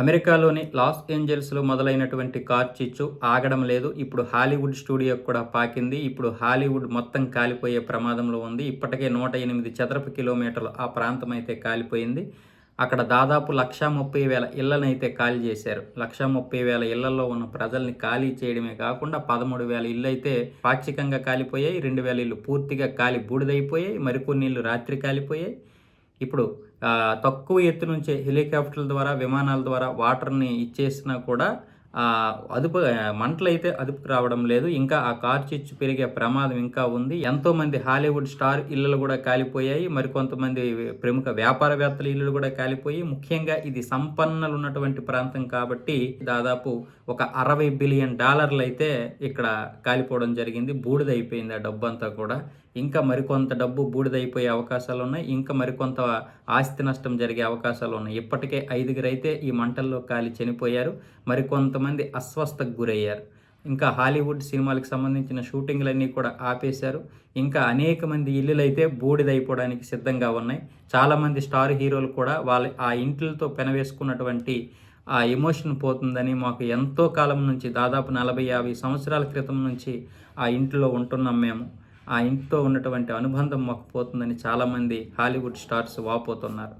అమెరికాలోని లాస్ ఏంజల్స్లో మొదలైనటువంటి కార్ చిచ్చు ఆగడం లేదు. ఇప్పుడు హాలీవుడ్ స్టూడియోకి కూడా పాకింది. ఇప్పుడు హాలీవుడ్ మొత్తం కాలిపోయే ప్రమాదంలో ఉంది. ఇప్పటికే నూట ఎనిమిది చదరపు కిలోమీటర్లు ఆ ప్రాంతం అయితే కాలిపోయింది. అక్కడ దాదాపు లక్షా ముప్పై వేల ఇళ్ళనైతే ఖాళీ చేశారు. లక్షా ముప్పై వేల ఇళ్ళలో ఉన్న ప్రజల్ని ఖాళీ చేయడమే కాకుండా పదమూడు వేల ఇళ్ళు అయితే పాక్షికంగా కాలిపోయాయి. రెండు వేల ఇల్లు పూర్తిగా కాలి బూడిదైపోయాయి. మరికొన్ని ఇళ్ళు రాత్రి కాలిపోయాయి. ఇప్పుడు తక్కువ ఎత్తు నుంచే హెలికాప్టర్ల ద్వారా విమానాల ద్వారా వాటర్ని ఇచ్చేసినా కూడా అదుపు మంటలైతే మంటలు అయితే అదుపుకు రావడం లేదు. ఇంకా ఆ కార్ చిచ్చు పెరిగే ప్రమాదం ఇంకా ఉంది. ఎంతో మంది హాలీవుడ్ స్టార్ ఇళ్ళు కూడా కాలిపోయాయి. మరికొంతమంది ప్రముఖ వ్యాపారవేత్తల ఇళ్ళు కూడా కాలిపోయి. ముఖ్యంగా ఇది సంపన్నులు ఉన్నటువంటి ప్రాంతం కాబట్టి దాదాపు ఒక అరవై బిలియన్ డాలర్లు అయితే ఇక్కడ కాలిపోవడం జరిగింది. బూడిదైపోయింది ఆ డబ్బు అంతా కూడా. ఇంకా మరికొంత డబ్బు బూడిదైపోయే అవకాశాలు ఉన్నాయి. ఇంకా మరికొంత ఆస్తి నష్టం జరిగే అవకాశాలు ఉన్నాయి. ఇప్పటికే ఐదుగురైతే ఈ మంటల్లో కాలి చనిపోయారు. మరికొంత కొంతమంది అస్వస్థకు గురయ్యారు. ఇంకా హాలీవుడ్ సినిమాలకు సంబంధించిన షూటింగ్లన్నీ కూడా ఆపేశారు. ఇంకా అనేక మంది ఇల్లులు అయితే బూడిదైపోవడానికి సిద్ధంగా ఉన్నాయి. చాలామంది స్టార్ హీరోలు కూడా వాళ్ళ ఆ ఇంట్లతో పెనవేసుకున్నటువంటి ఆ ఎమోషన్ పోతుందని మాకు ఎంతో కాలం నుంచి దాదాపు నలభై యాభై సంవత్సరాల క్రితం నుంచి ఆ ఇంట్లో ఉంటున్నాం మేము. ఆ ఇంట్లో ఉన్నటువంటి అనుబంధం మాకు పోతుందని చాలామంది హాలీవుడ్ స్టార్స్ వాపోతున్నారు.